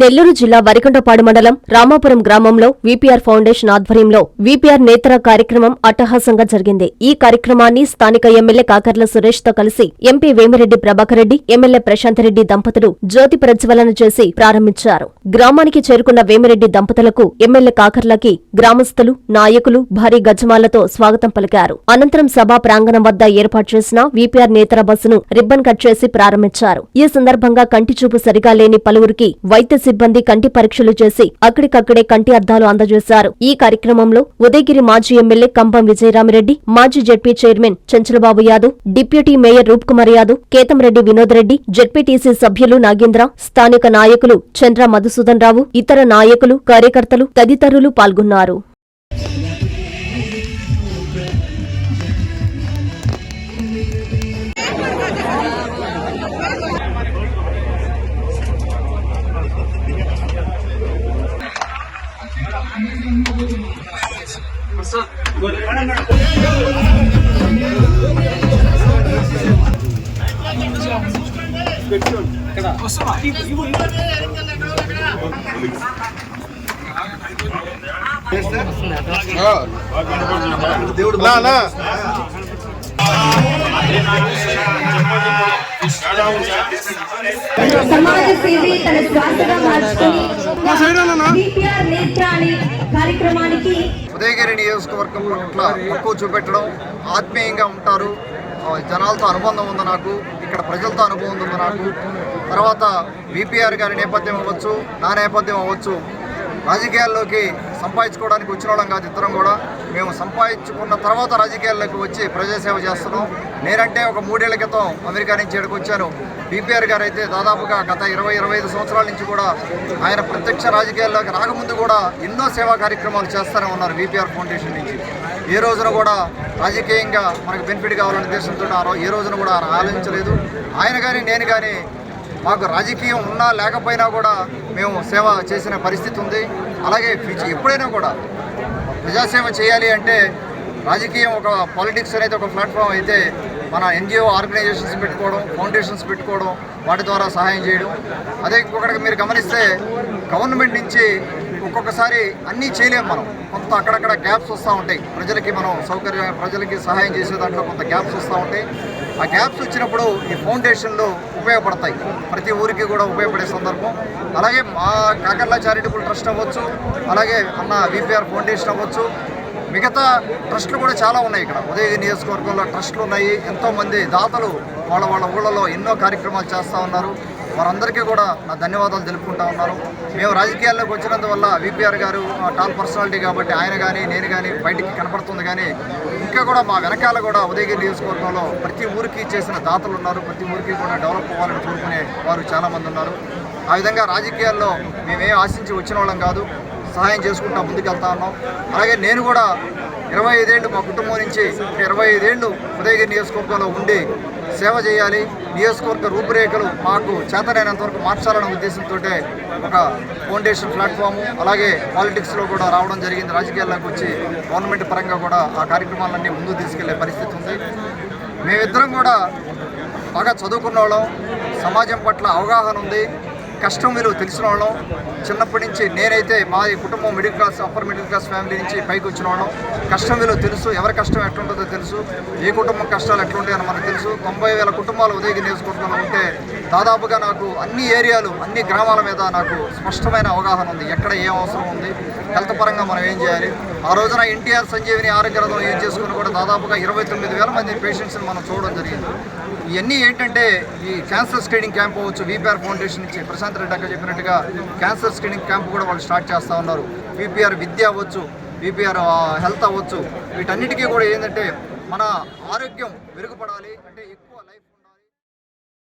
నెల్లూరు జిల్లా వరికంటపాడు మండలం రామాపురం గ్రామంలో వీపీఆర్ ఫౌండేషన్ ఆధ్వర్యంలో వీపీఆర్ నేతర కార్యక్రమం అట్టహాసంగా జరిగింది. ఈ కార్యక్రమాన్ని స్థానిక ఎమ్మెల్యే కాకర్ల సురేష్తో కలిసి ఎంపీ వేమిరెడ్డి ప్రభాకర్ రెడ్డి ఎమ్మెల్యే ప్రశాంత్ రెడ్డి దంపతులు జ్యోతి ప్రజ్వలన చేసి ప్రారంభించారు. గ్రామానికి చేరుకున్న వేమిరెడ్డి దంపతులకు ఎమ్మెల్యే కాకర్లకి గ్రామస్తులు నాయకులు భారీ గజమాలతో స్వాగతం పలికారు. అనంతరం సభా ప్రాంగణం వద్ద ఏర్పాటు చేసిన వీపీఆర్ నేతర బస్సును రిబ్బన్ కట్ చేసి ప్రారంభించారు. ఈ సందర్భంగా కంటి చూపు సరిగా లేని పలువురికి వైద్య సిబ్బంది కంటి పరీక్షలు చేసి అక్కడికక్కడే కంటి అద్దాలు అందజేశారు. ఈ కార్యక్రమంలో ఉదయగిరి మాజీ ఎమ్మెల్యే కంబం విజయరామిరెడ్డి మాజీ ZP chairman Chanchalababu Yadav deputy mayor Roop Kumar Yadav Ketamreddy Vinod Reddy ZPTC సభ్యులు నాగేంద్ర స్థానిక నాయకులు చంద్ర మధుసూదన్ రావు ఇతర నాయకులు కార్యకర్తలు తదితరులు పాల్గొన్నారు. దేవుడు సమాజ సేవి తన శ్వాసగా మార్చుకుని కార్యక్రమానికి ఉదయగిరి నియోజకవర్గం పట్ల మక్కువ చూపెట్టడం ఆత్మీయంగా ఉంటారు. జనాలతో అనుబంధం ఉంది నాకు. ఇక్కడ ప్రజలతో అనుభవం ఉంది నాకు. తర్వాత విపిఆర్ గారి నేపథ్యం అవ్వచ్చు నా నేపథ్యం అవ్వచ్చు. రాజకీయాల్లోకి సంపాదించుకోవడానికి వచ్చిన వాళ్ళం కాదు ఇద్దరం కూడా. మేము సంపాదించుకున్న తర్వాత రాజకీయాల్లోకి వచ్చి ప్రజాసేవ చేస్తున్నాం. నేనంటే ఒక మూడేళ్ళ క్రితం అమెరికా నుంచి ఇక్కడికి వచ్చాను. బీపీఆర్ గారు అయితే దాదాపుగా గత ఇరవై ఇరవై ఐదు సంవత్సరాల నుంచి కూడా ఆయన ప్రత్యక్ష రాజకీయాల్లోకి రాకముందు కూడా ఎన్నో సేవా కార్యక్రమాలు చేస్తూనే ఉన్నారు బీపీఆర్ ఫౌండేషన్ నుంచి. ఏ రోజున కూడా రాజకీయంగా మనకు బెనిఫిట్ కావాలనే ఉద్దేశంతో ఏ రోజున కూడా ఆయన ఆలోచించలేదు. ఆయన కానీ నేను కానీ మాకు రాజకీయం ఉన్నా లేకపోయినా కూడా మేము సేవ చేసిన పరిస్థితి ఉంది. అలాగే ఫ్యూచర్ ఎప్పుడైనా కూడా ప్రజాసేవ చేయాలి అంటే రాజకీయం ఒక పాలిటిక్స్ అనేది ఒక ప్లాట్ఫామ్ అయితే మన ఎన్జిఓ ఆర్గనైజేషన్స్ పెట్టుకోవడం ఫౌండేషన్స్ పెట్టుకోవడం వాటి ద్వారా సహాయం చేయడం. అదే ఇంకొకటి మీరు గమనిస్తే గవర్నమెంట్ నుంచి ఒక్కొక్కసారి అన్నీ చేయలేము మనం. కొంత అక్కడక్కడ గ్యాప్స్ వస్తూ ఉంటాయి. ప్రజలకి మనం సౌకర్యం ప్రజలకి సహాయం చేసే దాంట్లో కొంత గ్యాప్స్ వస్తూ ఉంటాయి. ఆ గ్యాప్స్ వచ్చినప్పుడు ఈ ఫౌండేషన్లో ఉపయోగపడతాయి. ప్రతి ఊరికి కూడా ఉపయోగపడే సందర్భం. అలాగే మా కాకర్ల చారిటబుల్ ట్రస్ట్ అవ్వచ్చు. అలాగే అన్న విపిఆర్ ఫౌండేషన్ అవ్వచ్చు. మిగతా ట్రస్టులు కూడా చాలా ఉన్నాయి ఇక్కడ. ఉదయగిరి నియోజకవర్గంలో ట్రస్టులు ఉన్నాయి. ఎంతోమంది దాతలు వాళ్ళ వాళ్ళ ఊళ్ళలో ఎన్నో కార్యక్రమాలు చేస్తూ ఉన్నారు. వారందరికీ కూడా నా ధన్యవాదాలు తెలుపుకుంటా ఉన్నాను. మేము రాజకీయాల్లోకి వచ్చినందువల్ల విపిఆర్ గారు టాల్ పర్సనాలిటీ కాబట్టి ఆయన కానీ నేను కానీ బయటికి కనపడుతుంది కానీ ఇంకా కూడా మా వెనకాల కూడా ఉదయగిరి నియోజకవర్గంలో ప్రతి ఊరికి చేసిన దాతలు ఉన్నారు. ప్రతి ఊరికి కూడా డెవలప్ అవ్వాలని కోరుకునే వారు చాలామంది ఉన్నారు. ఆ విధంగా రాజకీయాల్లో మేమేం ఆశించి వచ్చిన వాళ్ళం కాదు. సహాయం చేసుకుంటా ముందుకెళ్తా ఉన్నాం. అలాగే నేను కూడా ఇరవై ఐదేళ్ళు మా కుటుంబం నుంచి ఇరవై ఐదేళ్ళు ఉదయగిరి నియోజకవర్గంలో ఉండి సేవ చేయాలి. నియోజకవర్గ రూపురేఖలు మాకు చేతనైనంత వరకు మార్చాలనే ఉద్దేశంతో ఒక ఫౌండేషన్ ప్లాట్ఫాము అలాగే పాలిటిక్స్లో కూడా రావడం జరిగింది. రాజకీయాల్లోకి వచ్చి గవర్నమెంట్ పరంగా కూడా ఆ కార్యక్రమాలన్నీ ముందుకు తీసుకెళ్ళే పరిస్థితి ఉంది. మేమిద్దరం కూడా బాగా చదువుకున్న వాళ్ళం. సమాజం పట్ల అవగాహన ఉంది. కష్టం విలువ తెలిసిన వాళ్ళం. చిన్నప్పటి నుంచి నేనైతే మా కుటుంబం middle class upper middle class family నుంచి పైకి వచ్చిన వాళ్ళం. కష్టం విలువ తెలుసు ఎవరి కష్టం ఎట్లుంటుందో తెలుసు ఏ కుటుంబం కష్టాలు ఎట్లుంటాయని మనకు తెలుసు. తొంభై వేల కుటుంబాలు ఉదయగిరి నియోజకవర్గంలో ఉంటే దాదాపుగా నాకు అన్ని ఏరియాలు అన్ని గ్రామాల మీద నాకు స్పష్టమైన అవగాహన ఉంది. ఎక్కడ ఏం అవసరం ఉంది హెల్త్ పరంగా మనం ఏం చేయాలి? ఆ రోజున ఎన్టీఆర్ సంజీవిని ఆరోగ్య రథం యూజ్ చేసుకుని కూడా దాదాపుగా ఇరవై తొమ్మిది వేల మంది పేషెంట్స్ని మనం చూడడం జరిగింది. ఇవన్నీ ఏంటంటే ఈ క్యాన్సర్ స్క్రీనింగ్ క్యాంప్ అవ్వచ్చు వీపీఆర్ ఫౌండేషన్ నుంచి ప్రశాంత్ రెడ్డి అక్క చెప్పినట్టుగా క్యాన్సర్ స్క్రీనింగ్ క్యాంప్ కూడా వాళ్ళు స్టార్ట్ చేస్తూ ఉన్నారు. వీపీఆర్ విద్య అవ్వచ్చు వీపీఆర్ హెల్త్ అవ్వచ్చు వీటన్నిటికీ కూడా ఏంటంటే మన ఆరోగ్యం మెరుగుపడాలి అంటే ఎక్కువ లైఫ్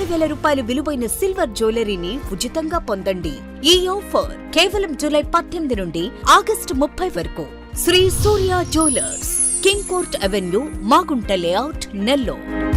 యాభై వేల రూపాయలు విలువైన సిల్వర్ జ్యువెలరీని ఉచితంగా పొందండి. ఈ ఆఫర్ కేవలం జూలై పద్దెనిమిది నుండి ఆగస్టు ముప్పై వరకు. Sri Surya jewellers king court avenue Magunta layout Nellore.